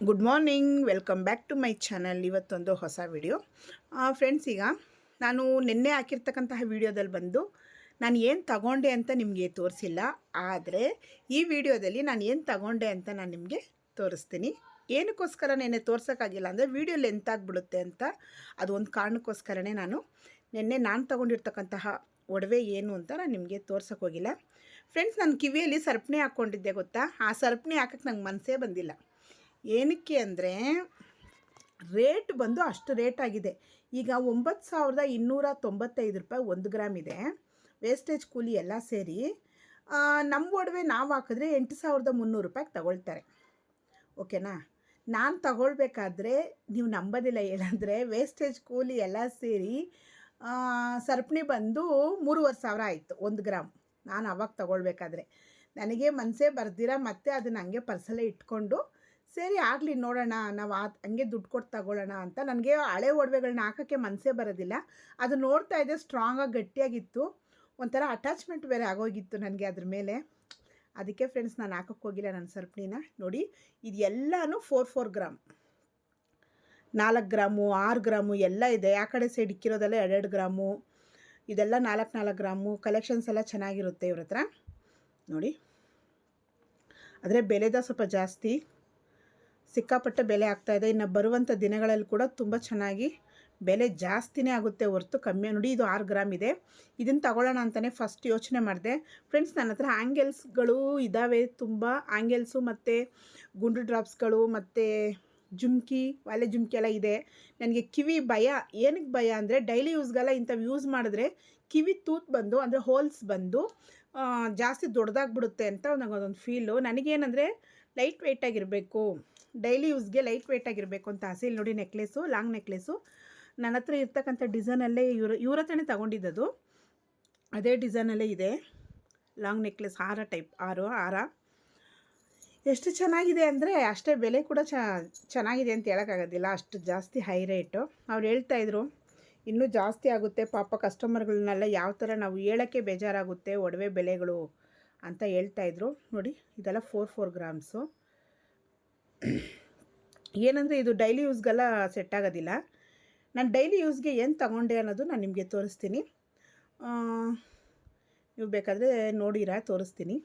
Good morning welcome back to my channel ಇವತ್ತೊಂದು ಹೊಸ video friends ಈಗ ನಾನು ನಿನ್ನೆ ಹಾಕಿರ್ತಕ್ಕಂತಹ ವಿಡಿಯೋದಲ್ಲಿ ಬಂದು ನಾನು ಏನು ತಗೊಂಡೆ ಅಂತ ನಿಮಗೆ ತೋರಿಸಿಲ್ಲ. ಆದರೆ ಈ ವಿಡಿಯೋದಲ್ಲಿ ನಾನು ಏನು ತಗೊಂಡೆ ಅಂತ ನಾನು ನಿಮಗೆ ತೋರಿಸ್ತೀನಿ. ಏನಕ್ಕೋಸ್ಕರ ನೆನ್ನೆ ತೋರ್ಸೋಕ್ಕಾಗಿಲ್ಲ ಅಂದರೆ ವಿಡಿಯೋ ಲೆಂತ್ ಆಗಿಬಿಡುತ್ತೆ ಅಂತ ಅದು ಒಂದು ಕಾರಣಕ್ಕೋಸ್ಕರನೇ ನಾನು ನಿನ್ನೆ ನಾನು ತಗೊಂಡಿರ್ತಕ್ಕಂತಹ ಒಡವೆ ಏನು ಅಂತ ನಾನು ನಿಮಗೆ ತೋರ್ಸೋಕೆ ಹೋಗಿಲ್ಲ. ಫ್ರೆಂಡ್ಸ್ ನಾನು ಕಿವಿಯಲ್ಲಿ ಸರ್ಪಣಿ ಹಾಕ್ಕೊಂಡಿದ್ದೆ ಗೊತ್ತಾ? ಆ ಸರ್ಪಣಿ ಹಾಕಕ್ಕೆ ನಂಗೆ ಮನಸ್ಸೇ ಬಂದಿಲ್ಲ. ಏನಕ್ಕೆ ಅಂದರೆ ರೇಟ್ ಬಂದು ಅಷ್ಟು ರೇಟ್ ಆಗಿದೆ. ಈಗ ಒಂಬತ್ತು ಸಾವಿರದ ಇನ್ನೂರ ತೊಂಬತ್ತೈದು ರೂಪಾಯಿ ಒಂದು ಗ್ರಾಮ್ ಇದೆ. ವೇಸ್ಟೇಜ್ ಕೂಲಿ ಎಲ್ಲ ಸೇರಿ ನಮ್ಮ ಒಡವೆ ನಾವು ಹಾಕಿದ್ರೆ ಎಂಟು ಸಾವಿರದ ಮುನ್ನೂರು ರೂಪಾಯಿಗೆ ತಗೊಳ್ತಾರೆ. ಓಕೆನಾ? ನಾನು ತಗೊಳ್ಬೇಕಾದ್ರೆ ನೀವು ನಂಬೋದಿಲ್ಲ ಏನಂದರೆ ವೇಸ್ಟೇಜ್ ಕೂಲಿ ಎಲ್ಲ ಸೇರಿ ಸರಪಣಿ ಬಂದು ಮೂರುವರೆ ಸಾವಿರ ಆಯಿತು ಒಂದು ಗ್ರಾಮ್. ನಾನು ಅವಾಗ ತಗೊಳ್ಬೇಕಾದ್ರೆ. ನನಗೆ ಮನಸ್ಸೇ ಬರ್ದಿರ, ಮತ್ತೆ ಅದನ್ನು ಹಂಗೆ ಪರ್ಸಲ್ಲೇ ಇಟ್ಕೊಂಡು ಸರಿ, ಆಗಲಿ ನೋಡೋಣ, ನಾವು ಆ ಹಂಗೆ ದುಡ್ಡು ಕೊಟ್ಟು ತಗೊಳ್ಳೋಣ ಅಂತ ನನಗೆ ಹಳೆ ಒಡವೆಗಳನ್ನ ಹಾಕೋಕ್ಕೆ ಮನಸ್ಸೇ ಬರೋದಿಲ್ಲ. ಅದು ನೋಡ್ತಾ ಇದ್ದೆ ಸ್ಟ್ರಾಂಗಾಗಿ ಗಟ್ಟಿಯಾಗಿತ್ತು. ಒಂಥರ ಅಟ್ಯಾಚ್ಮೆಂಟ್ ಬೇರೆ ಆಗೋಗಿತ್ತು ನನಗೆ ಅದ್ರ ಮೇಲೆ. ಅದಕ್ಕೆ ಫ್ರೆಂಡ್ಸ್ ನಾನು ಹಾಕೋಕ್ಕೆ ಹೋಗಿಲ್ಲ ನನ್ನ ಸರ್ಪಣಿನ ನೋಡಿ, ಇದು ಎಲ್ಲನೂ ಫೋರ್ ಫೋರ್ ಗ್ರಾಮ್ ನಾಲ್ಕು ಗ್ರಾಮು ಆರು ಗ್ರಾಮು ಎಲ್ಲ ಇದೆ. ಆ ಕಡೆ ಸೈಡ್ ಇಕ್ಕಿರೋದೆಲ್ಲ ಎರಡೆರಡು ಗ್ರಾಮು ಇದೆಲ್ಲ ನಾಲ್ಕು ನಾಲ್ಕು ಗ್ರಾಮು ಕಲೆಕ್ಷನ್ಸ್ ಎಲ್ಲ ಚೆನ್ನಾಗಿರುತ್ತೆ ಇವ್ರ ಹತ್ರ. ನೋಡಿ. ಆದರೆ ಬೆಲೆದ ಸ್ವಲ್ಪ ಜಾಸ್ತಿ. ಸಿಕ್ಕಾಪಟ್ಟೆ ಬೆಲೆ ಆಗ್ತಾಯಿದೆ ಇನ್ನು ಬರುವಂಥ ದಿನಗಳಲ್ಲಿ ಕೂಡ ತುಂಬ ಚೆನ್ನಾಗಿ ಬೆಲೆ ಜಾಸ್ತಿನೇ ಆಗುತ್ತೆ ಹೊರತು ಕಮ್ಮಿ. ನೋಡಿ, ಇದು ಆರು ಗ್ರಾಮ್ ಇದೆ. ಇದನ್ನು ತಗೊಳ್ಳೋಣ ಅಂತಲೇ ಫಸ್ಟ್ ಯೋಚನೆ ಮಾಡಿದೆ. ಫ್ರೆಂಡ್ಸ್ ನನ್ನ ಹತ್ರ ಆ್ಯಂಗಲ್ಸ್ಗಳು ಇದ್ದಾವೆ ತುಂಬ ಆ್ಯಂಗಲ್ಸು ಮತ್ತು ಗುಂಡು ಡ್ರಾಪ್ಸ್ಗಳು ಮತ್ತು ಜುಮ್ಕಿ ವಾಲೆ ಜುಮ್ಕಿ ಎಲ್ಲ ಇದೆ. ನನಗೆ ಕಿವಿ ಭಯ. ಏನಕ್ಕೆ ಭಯ ಅಂದರೆ ಡೈಲಿ ಯೂಸ್ಗೆಲ್ಲ ಇಂಥವು ಯೂಸ್ ಮಾಡಿದ್ರೆ ಕಿವಿ ತೂತ್ ಬಂದು, ಅಂದರೆ ಹೋಲ್ಸ್ ಬಂದು ಜಾಸ್ತಿ ದೊಡ್ಡದಾಗ್ಬಿಡುತ್ತೆ ಅಂತ ನನಗೆ ಅದೊಂದು ಫೀಲು ನನಗೇನಂದರೆ ಲೈಟ್ ವೆಯ್ಟಾಗಿರಬೇಕು ಡೈಲಿ ಯೂಸ್ಗೆ ಲೈಟ್ ವೆಯ್ಟಾಗಿರಬೇಕು ಅಂತ ಆಸೆ. ಇಲ್ಲಿ ನೋಡಿ ನೆಕ್ಲೆಸು, ಲಾಂಗ್ ನೆಕ್ಲೆಸು. ನನ್ನ ಹತ್ರ ಇರ್ತಕ್ಕಂಥ ಡಿಸೈನಲ್ಲೇ ಇವ್ರ ಇವ್ರ ಹತ್ರನೇ ತಗೊಂಡಿದ್ದದು. ಅದೇ ಡಿಸೈನಲ್ಲೇ ಇದೆ. ಲಾಂಗ್ ನೆಕ್ಲೆಸ್ ಹಾರ ಟೈಪ್ ಆರು ಹಾರ. ಎಷ್ಟು ಚೆನ್ನಾಗಿದೆ ಅಂದರೆ ಅಷ್ಟೇ ಬೆಲೆ ಕೂಡ ಚೆನ್ನಾಗಿದೆ ಅಂತ ಹೇಳೋಕ್ಕಾಗೋದಿಲ್ಲ. ಅಷ್ಟು ಜಾಸ್ತಿ ಹೈ ರೇಟು. ಅವ್ರು ಹೇಳ್ತಾಯಿದ್ರು ಇನ್ನೂ ಜಾಸ್ತಿ ಆಗುತ್ತೆ. ಪಾಪ ಕಸ್ಟಮರ್ಗಳನ್ನೆಲ್ಲ ಯಾವ ಥರ ನಾವು ಹೇಳೋಕ್ಕೆ ಬೇಜಾರಾಗುತ್ತೆ, ಒಡವೆ ಬೆಲೆಗಳು, ಅಂತ ಹೇಳ್ತಾಯಿದ್ರು ನೋಡಿ, ಇದೆಲ್ಲ ಫೋರ್ ಫೋರ್ ಗ್ರಾಮ್ಸು ಏನಂದರೆ ಇದು ಡೈಲಿ ಯೂಸ್ಗೆಲ್ಲ ಸೆಟ್ ಆಗೋದಿಲ್ಲ. ನಾನು ಡೈಲಿ ಯೂಸ್ಗೆ ಏನು ತಗೊಂಡೆ ಅನ್ನೋದು ನಾನು ನಿಮಗೆ ತೋರಿಸ್ತೀನಿ. ನೀವು ಬೇಕಾದರೆ ನೋಡಿರ ತೋರಿಸ್ತೀನಿ.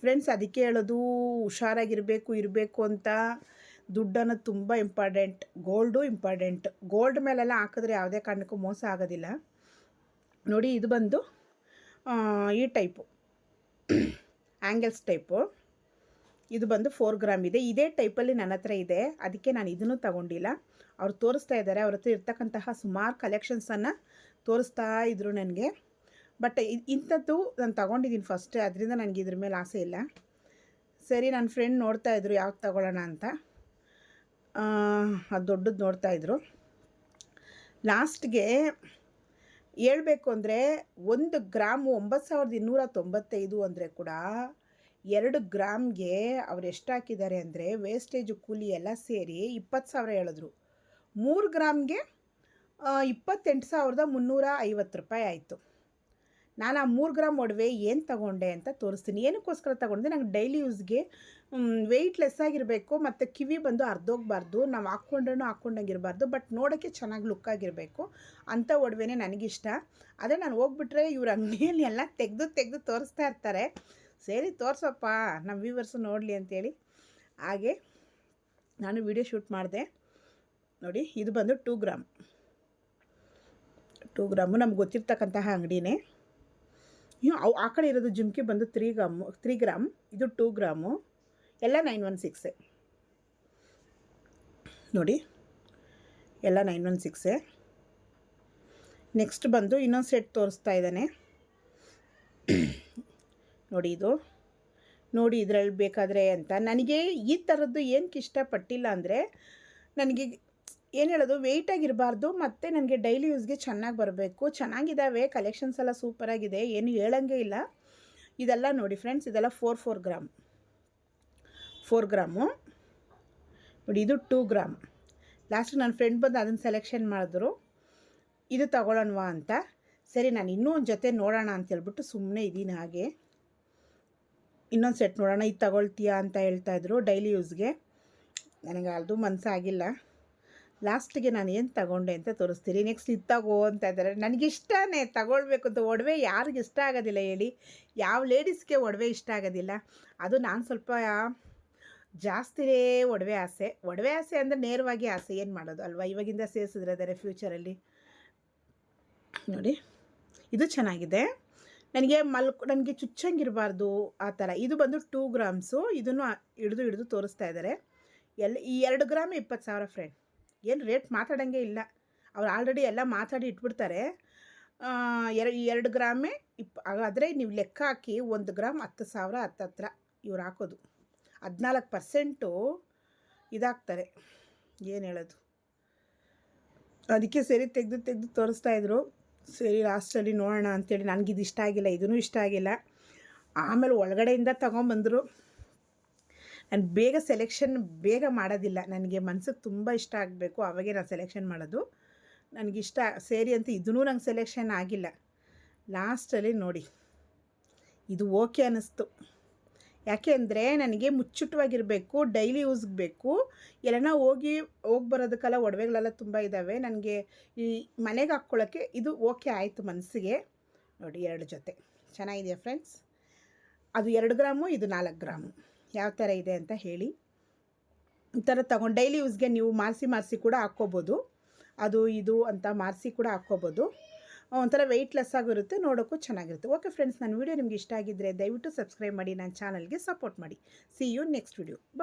ಫ್ರೆಂಡ್ಸ್ ಅದಕ್ಕೆ ಹೇಳೋದು, ಹುಷಾರಾಗಿರಬೇಕು, ಇರಬೇಕು ಅಂತ ದುಡ್ಡು ಅನ್ನೋದು ತುಂಬ ಇಂಪಾರ್ಟೆಂಟ್ ಗೋಲ್ಡು ಇಂಪಾರ್ಟೆಂಟ್ ಗೋಲ್ಡ್ ಮೇಲೆಲ್ಲ ಹಾಕಿದ್ರೆ ಯಾವುದೇ ಕಾರಣಕ್ಕೂ ಮೋಸ ಆಗೋದಿಲ್ಲ. ನೋಡಿ ಇದು ಬಂದು ಈ ಟೈಪು ಆ್ಯಂಗಲ್ಸ್ ಟೈಪು ಇದು ಬಂದು ಫೋರ್ ಗ್ರಾಮ್ ಇದೆ. ಇದೇ ಟೈಪಲ್ಲಿ ನನ್ನ ಹತ್ರ ಇದೆ. ಅದಕ್ಕೆ ನಾನು ಇದನ್ನು ತಗೊಂಡಿಲ್ಲ. ಅವ್ರು ತೋರಿಸ್ತಾ ಇದ್ದಾರೆ. ಅವ್ರ ಹತ್ರ ಇರ್ತಕ್ಕಂತಹ ಸುಮಾರು ಕಲೆಕ್ಷನ್ಸನ್ನು ತೋರಿಸ್ತಾ ಇದ್ರು ನನಗೆ. ಬಟ್ ಇಂಥದ್ದು ನಾನು ತಗೊಂಡಿದ್ದೀನಿ ಫಸ್ಟ್ ಅದರಿಂದ ನನಗೆ ಇದ್ರ ಮೇಲೆ ಆಸೆ ಇಲ್ಲ. ಸರಿ ನನ್ನ ಫ್ರೆಂಡ್ ನೋಡ್ತಾ ಇದ್ರು ಯಾವ್ದು ತಗೊಳ್ಳೋಣ ಅಂತ. ಅದು ದೊಡ್ಡದು ನೋಡ್ತಾ ಇದ್ರು. ಲಾಸ್ಟ್ಗೆ ಹೇಳಬೇಕು ಅಂದರೆ ಒಂದು ಗ್ರಾಮು ಒಂಬತ್ತು ಸಾವಿರದ ಇನ್ನೂರ ತೊಂಬತ್ತೈದು ಅಂದರೆ ಕೂಡ ಎರಡು ಗ್ರಾಮ್ಗೆ ಅವ್ರು ಎಷ್ಟು ಹಾಕಿದ್ದಾರೆ ಅಂದರೆ ವೇಸ್ಟೇಜು ಕೂಲಿ ಎಲ್ಲ ಸೇರಿ ಇಪ್ಪತ್ತು ಸಾವಿರ ಹೇಳಿದ್ರು. ಮೂರು ಗ್ರಾಮ್ಗೆ ಇಪ್ಪತ್ತೆಂಟು ಸಾವಿರದ ಮುನ್ನೂರ ಐವತ್ತು ರೂಪಾಯಿ ಆಯಿತು. ನಾನು ಆ ಮೂರು ಗ್ರಾಮ್ ಒಡವೆ ಏನು ತಗೊಂಡೆ ಅಂತ ತೋರಿಸ್ತೀನಿ. ಏನಕ್ಕೋಸ್ಕರ ತಗೊಂಡೆ ನಂಗೆ ಡೈಲಿ ಯೂಸ್ಗೆ ವೆಯ್ಟ್ ಲೆಸ್ ಆಗಿರಬೇಕು ಮತ್ತು ಕಿವಿ ಬಂದು ಅರ್ಧೋಗ್ಬಾರ್ದು, ನಾವು ಹಾಕ್ಕೊಂಡ್ರೂ ಹಾಕ್ಕೊಂಡಂಗಿರಬಾರ್ದು ಬಟ್ ನೋಡೋಕ್ಕೆ ಚೆನ್ನಾಗಿ ಲುಕ್ ಆಗಿರಬೇಕು. ಅಂಥ ಒಡವೆನೇ ನನಗಿಷ್ಟ. ಅದೇ ನಾನು ಹೋಗ್ಬಿಟ್ರೆ ಇವ್ರ ಅಂಗಡಿಯಲ್ಲಿ ಎಲ್ಲ ತೆಗೆದು ತೆಗೆದು ತೋರಿಸ್ತಾ ಇರ್ತಾರೆ. ಸರಿ ತೋರಿಸಪ್ಪ ನಮ್ಮ ವ್ಯೂವರ್ಸು ನೋಡಲಿ ಅಂತೇಳಿ. ಹಾಗೆ ನಾನು ವಿಡಿಯೋ ಶೂಟ್ ಮಾಡಿದೆ. ನೋಡಿ, ಇದು ಬಂದು ಟೂ ಗ್ರಾಮ್ ಟೂ ಗ್ರಾಮು ನಮ್ಗೆ ಗೊತ್ತಿರ್ತಕ್ಕಂತಹ ಅಂಗಡಿನೇ. ಇವು ಅವು ಆ ಕಡೆ ಇರೋದು ಜುಮ್ಕಿ ಬಂದು ತ್ರೀ ಗ್ರಾಮು ತ್ರೀ ಗ್ರಾಮ್ ಇದು ಟೂ ಗ್ರಾಮು ಎಲ್ಲ ನೈನ್ ಒನ್ ಸಿಕ್ಸೆ ನೋಡಿ, ಎಲ್ಲ ನೈನ್ ಒನ್ ಸಿಕ್ಸೆ ನೆಕ್ಸ್ಟ್ ಬಂದು ಇನ್ನೊಂದು ಸೆಟ್ ತೋರಿಸ್ತಾ ಇದ್ದಾನೆ. ನೋಡಿ ಇದು. ನೋಡಿ ಇದರಲ್ಲಿ ಬೇಕಾದರೆ ಅಂತ. ನನಗೆ ಈ ಥರದ್ದು ಏನಕ್ಕೆ ಇಷ್ಟಪಟ್ಟಿಲ್ಲ ಅಂದರೆ ನನಗೆ ಏನು ಹೇಳೋದು ವೆಯ್ಟಾಗಿರಬಾರ್ದು ಮತ್ತು ನನಗೆ ಡೈಲಿ ಯೂಸ್ಗೆ ಚೆನ್ನಾಗಿ ಬರಬೇಕು. ಚೆನ್ನಾಗಿದ್ದಾವೆ ಕಲೆಕ್ಷನ್ಸ್ ಎಲ್ಲ ಸೂಪರಾಗಿದೆ ಏನು ಹೇಳಂಗೆ ಇಲ್ಲ. ಇದೆಲ್ಲ ನೋಡಿ ಫ್ರೆಂಡ್ಸ್ ಇದೆಲ್ಲ four four gram four gram ನೋಡಿ ಇದು ಟೂ ಗ್ರಾಮ್ ಲಾಸ್ಟ್ ನನ್ನ ಫ್ರೆಂಡ್ ಬಂದು ಅದನ್ನು ಸೆಲೆಕ್ಷನ್ ಮಾಡಿದ್ರು. ಇದು ತಗೊಳ್ಳೋಣವಾ ಅಂತ. ಸರಿ, ನಾನು ಇನ್ನೂ ಒಂದು ಜೊತೆ ನೋಡೋಣ ಅಂತ ಹೇಳ್ಬಿಟ್ಟು ಸುಮ್ಮನೆ ಇದ್ದೀನಿ ಹಾಗೆ. ಇನ್ನೊಂದು ಸೆಟ್ ನೋಡೋಣ. ಇದು ತಗೊಳ್ತೀಯಾ ಅಂತ ಹೇಳ್ತಾಯಿದ್ರು ಡೈಲಿ ಯೂಸ್ಗೆ ನನಗೆ ಅದು ಮನಸ್ಸಾಗಿಲ್ಲ ಲಾಸ್ಟಿಗೆ ನಾನು ಏನು ತಗೊಂಡೆ ಅಂತ ತೋರಿಸ್ತೀನಿ ನೆಕ್ಸ್ಟ್ ಇದು ತಗೋ ಅಂತ ಇದ್ದಾರೆ ನನಗಿಷ್ಟನೇ ತಗೊಳ್ಬೇಕು ಅಂತ ಒಡವೆ ಯಾರಿಗೆ ಇಷ್ಟ ಆಗೋದಿಲ್ಲ ಹೇಳಿ. ಯಾವ ಲೇಡೀಸ್ಗೆ ಒಡವೆ ಇಷ್ಟ ಆಗೋದಿಲ್ಲ. ಅದು ನಾನು ಸ್ವಲ್ಪ ಜಾಸ್ತಿನೇ ಒಡವೆ ಆಸೆ. ಒಡವೆ ಆಸೆ ಅಂದರೆ ನೇರವಾಗಿ ಆಸೆ. ಏನು ಮಾಡೋದು ಅಲ್ವಾ? ಇವಾಗಿಂದ ಸೇರಿಸಿದ್ರೆ ಅದರ ಫ್ಯೂಚರಲ್ಲಿ ನೋಡಿ. ಇದು ಚೆನ್ನಾಗಿದೆ. ನನಗೆ ಮಲ್ಕ್, ನನಗೆ ಚುಚ್ಚಂಗಿರಬಾರ್ದು ಆ ಥರ. ಇದು ಬಂದು ಟೂ ಗ್ರಾಮ್ಸು ಇದನ್ನು ಹಿಡಿದು ಹಿಡಿದು ತೋರಿಸ್ತಾ ಇದ್ದಾರೆ. ಎಲ್ಲ ಈ ಎರಡು ಗ್ರಾಮ್ ಇಪ್ಪತ್ತು ಸಾವಿರ ಫ್ರೆಂಡ್ ಏನು ರೇಟ್ ಮಾತಾಡೋಂಗೆ ಇಲ್ಲ. ಅವ್ರು ಆಲ್ರೆಡಿ ಎಲ್ಲ ಮಾತಾಡಿ ಇಟ್ಬಿಡ್ತಾರೆ. ಎರಡು ಎರಡು ಗ್ರಾಮೇ ಇಪ್ಪ ಆದರೆ ನೀವು ಲೆಕ್ಕ ಹಾಕಿ ಒಂದು ಗ್ರಾಮ್ ಹತ್ತು ಸಾವಿರ ಹತ್ತತ್ರ ಇವ್ರು ಹಾಕೋದು. ಹದಿನಾಲ್ಕು ಪರ್ಸೆಂಟು ಇದಾಗ್ತಾರೆ. ಏನು ಹೇಳೋದು? ಅದಕ್ಕೆ ಸರಿ ತೆಗೆದು ತೆಗೆದು ತೋರಿಸ್ತಾ ಇದ್ರು. ಸರಿ ಲಾಸ್ಟಲ್ಲಿ ನೋಡೋಣ ನನಗೆ ಇದು ಇಷ್ಟ ಆಗಿಲ್ಲ ಇದೂ ಇಷ್ಟ ಆಗಿಲ್ಲ. ಆಮೇಲೆ ಒಳಗಡೆಯಿಂದ ತೊಗೊಂಬಂದರು. ನಾನು ಬೇಗ ಸೆಲೆಕ್ಷನ್ ಬೇಗ ಮಾಡೋದಿಲ್ಲ. ನನಗೆ ಮನ್ಸಿಗೆ ತುಂಬ ಇಷ್ಟ ಆಗಬೇಕು, ಅವಾಗೆ ನಾನು ಸೆಲೆಕ್ಷನ್ ಮಾಡೋದು. ನನಗಿಷ್ಟ, ಸೇರಿ ಅಂತ ಇದೂ ನಂಗೆ ಸೆಲೆಕ್ಷನ್ ಆಗಿಲ್ಲ. ಲಾಸ್ಟಲ್ಲಿ ನೋಡಿ, ಇದು ಓಕೆ ಅನ್ನಿಸ್ತು. ಯಾಕೆ ಅಂದರೆ ನನಗೆ ಮುಚ್ಚುಟವಾಗಿರಬೇಕು ಡೈಲಿ ಯೂಸ್ಗೆ ಬೇಕು. ಎಲ್ಲನ ಹೋಗಿ ಹೋಗಿ ಬರೋದಕ್ಕೆಲ್ಲ ಒಡವೆಗಳೆಲ್ಲ ತುಂಬ ಇದ್ದಾವೆ ನನಗೆ ಈ ಮನೆಗೆ ಹಾಕ್ಕೊಳ್ಳೋಕ್ಕೆ ಇದು ಓಕೆ ಆಯಿತು ಮನಸ್ಸಿಗೆ ನೋಡಿ ಎರಡು ಜೊತೆ. ಚೆನ್ನಾಗಿದೆಯಾ ಫ್ರೆಂಡ್ಸ್ ಅದು ಎರಡು ಗ್ರಾಮು, ಇದು ನಾಲ್ಕು ಗ್ರಾಮು. ಯಾವ ಥರ ಇದೆ ಅಂತ ಹೇಳಿ. ಈ ಥರ ತಗೊಂಡು ಡೈಲಿ ಯೂಸ್ಗೆ ನೀವು ಮಾರಿಸಿ ಮಾರಿಸಿ ಕೂಡ ಹಾಕ್ಕೋಬೋದು. ಅದು ಇದು ಅಂತ ಮಾರಿಸಿ ಕೂಡ ಹಾಕ್ಕೋಬೋದು. ಒಂಥರ ವೆಯ್ಟ್ಲೆಸ್ ಆಗಿರುತ್ತೆ, ನೋಡೋಕ್ಕೂ ಚೆನ್ನಾಗಿರುತ್ತೆ. ಓಕೆ ಫ್ರೆಂಡ್ಸ್ ನನ್ನ ವೀಡಿಯೋ ನಿಮ್ಗೆ ಇಷ್ಟ ಆಗಿದ್ದರೆ ದಯವಿಟ್ಟು ಸಬ್ಸ್ಕ್ರೈಬ್ ಮಾಡಿ, ನನ್ನ ಚಾನಲ್ಗೆ ಸಪೋರ್ಟ್ ಮಾಡಿ. ಸಿ ಯು ನೆಕ್ಸ್ಟ್ ವಿಡಿಯೋ ಬ